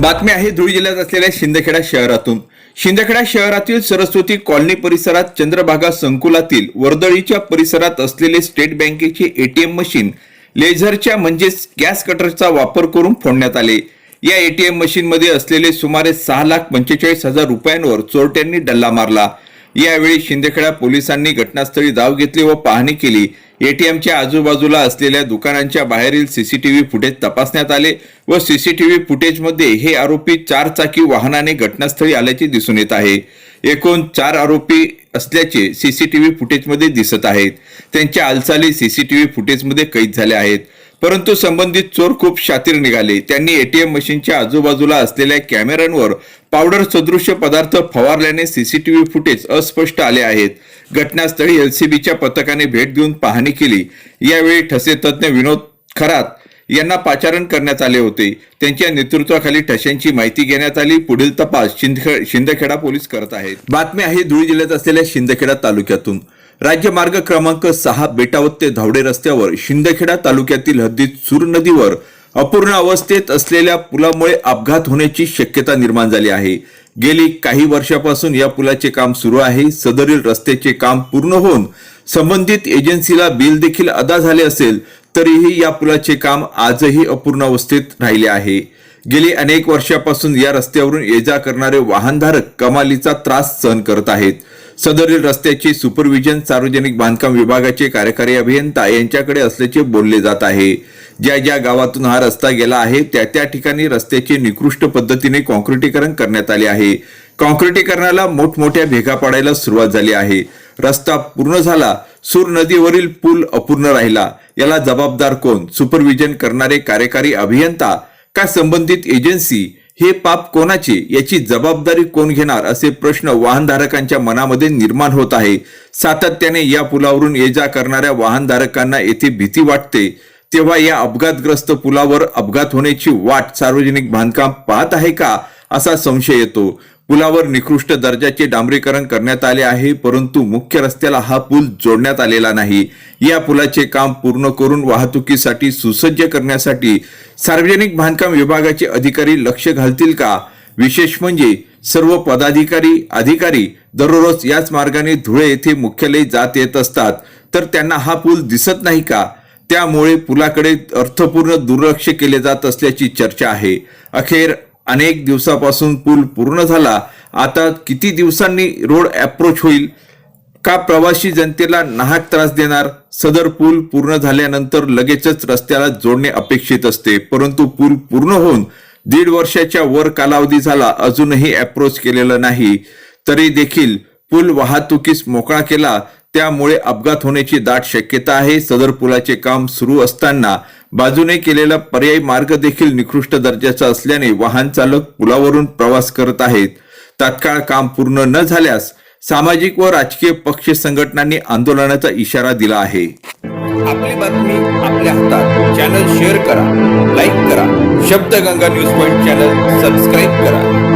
बातमी आहे धुळे जिल्ह्यात असलेल्या शिंदखेडा शहरातून. शिंदखेडा शहरातील सरस्वती कॉलनी परिसरात चंद्रभागा संकुलातील वर्दळीच्या परिसरात असलेले स्टेट बँकेचे एटीएम मशीन लेझरच्या म्हणजेच गॅस कटरचा वापर करून फोडण्यात आले. या एटीएम मशीनमध्ये असलेले सुमारे सहा लाख पंचेचाळीस हजार रुपयांवर चोरट्यांनी डल्ला मारला. यावेळी शिंदेखेडा पोलिसांनी घटनास्थळी धाव घेतली व पाहणी केली. एटीएमच्या आजूबाजूला असलेल्या दुकानांच्या बाहेरील सीसीटीव्ही फुटेज तपासण्यात आले व सीसीटीव्ही फुटेजमध्ये हे आरोपी चार चाकी वाहनाने घटनास्थळी आल्याचे दिसून येत आहे. एकूण चार आरोपी असल्याचे सीसीटीव्ही फुटेजमध्ये दिसत आहेत. त्यांच्या हालचाली सीसीटीव्ही फुटेजमध्ये कैद झाल्या आहेत. परंतु संबंधित चोर खूप शातीर निघाले. त्यांनी एटीएम मशीनच्या आजूबाजूला असलेल्या कॅमेऱ्यांवर पावडर सदृश्य पदार्थ फवारल्याने सीसीटीव्ही फुटेज अस्पष्ट आले आहेत. घटनास्थळी एलसीबीच्या पथकाने भेट देऊन पाहणी केली. यावेळी ठसे तज्ज्ञ विनोद खरात यांना पाचारण करण्यात आले होते. त्यांच्या नेतृत्वाखाली ठशांची माहिती घेण्यात आली. पुढील तपास शिंदखेडा पोलीस करत आहेत. बातमी आहे धुळे जिल्ह्यात असलेल्या शिंदखेडा तालुक्यातून. राज्यमार्ग क्रमांक सहा बेटावत ते धावडे रस्त्यावर शिंदखेडा तालुक्यातील हद्दीत सूर नदीवर अपूर्ण अवस्थेत असलेल्या पुलामुळे अपघात होण्याची शक्यता निर्माण झाली आहे. गेली काही वर्षापासून या पुलाचे काम सुरू आहे. सदरील रस्त्याचे काम पूर्ण होऊन संबंधित एजन्सीला बिल देखील अदा झाले असेल तरीही या पुलाचे काम आजही अपूर्ण अवस्थेत राहिले आहे. गेली अनेक वर्षापासून या रस्त्यावरून ये जा करणारे वाहनधारक कमालीचा त्रास सहन करत आहेत. सदरील रस्त्याचे सुपरविजन सार्वजनिक बांधकाम विभागाचे कार्यकारी अभियंता यांच्याकडे असल्याचे बोलले जात आहे. ज्या ज्या गावातून हा रस्ता गेला आहे त्या त्या ठिकाणी रस्त्याचे निकृष्ट पद्धतीने कॉन्क्रिटीकरण करण्यात आले आहे. कॉन्क्रिटीकरणाला मोठमोठ्या भेगा पाडायला सुरुवात झाली आहे. रस्ता पूर्ण झाला सूर नदीवरील पूल अपूर्ण राहिला. याला जबाबदार कोण? सुपरविजन करणारे कार्यकारी अभियंता? का संबंधित एजन्सी? हे पाप कोणाचे? याची जबाबदारी कोण घेणार? असे प्रश्न वाहनधारकांच्या मनामध्ये निर्माण होत आहे. सातत्याने या पुलावरून ये जा करणाऱ्या वाहनधारकांना येथे भीती वाटते. तेव्हा या अपघातग्रस्त पुलावर अपघात होण्याची वाट सार्वजनिक बांधकाम पाहत आहे का? असा संशय येतो. पुलावर निकृष्ट दर्जाचे डांबरीकरण करण्यात आले आहे परंतु मुख्य रस्त्याला हा पूल जोडण्यात आलेला नाही. या पुलाचे काम पूर्ण करून वाहतुकीसाठी सुसज्ज करण्यासाठी सार्वजनिक बांधकाम विभागाचे अधिकारी लक्ष घालतील का? विशेष म्हणजे सर्व पदाधिकारी अधिकारी दररोज याच मार्गाने धुळे येथे मुख्यालय जात येत असतात तर त्यांना हा पूल दिसत नाही का? त्यामुळे पुलाकडे अर्थपूर्ण दुर्लक्ष केले जात असल्याची चर्चा आहे. अखेर अनेक दिवसापासून पूल पूर्ण झाला. आता किती दिवसांनी रोड अप्रोच होईल? का प्रवासी जनतेला नाहक त्रास देणार? सदर पूल पूर्ण झाल्यानंतर लगेचच रस्त्याला जोडणे अपेक्षित असते. परंतु पूल पूर्ण होऊन दीड वर्षाच्या वर कालावधी झाला अजूनही अप्रोच केलेलं नाही. तरी देखील पूल वाहतुकीस मोकळा केला त्यामुळे अपघात होण्याची दाट शक्यता आहे. सदर पुलाचे काम सुरू असताना बाजूने केलेला पर्यायी मार्ग देखील निकृष्ट दर्जाचा असल्याने वाहन चालक पुलावरून प्रवास करत आहेत. तात्काळ काम पूर्ण न झाल्यास सामाजिक व राजकीय पक्ष संघटनांनी आंदोलनाचा इशारा दिला आहे. आपली बातमी आपल्या हातात. चॅनल शेअर करा लाईक करा. Shabdganga news point channel subscribe करा.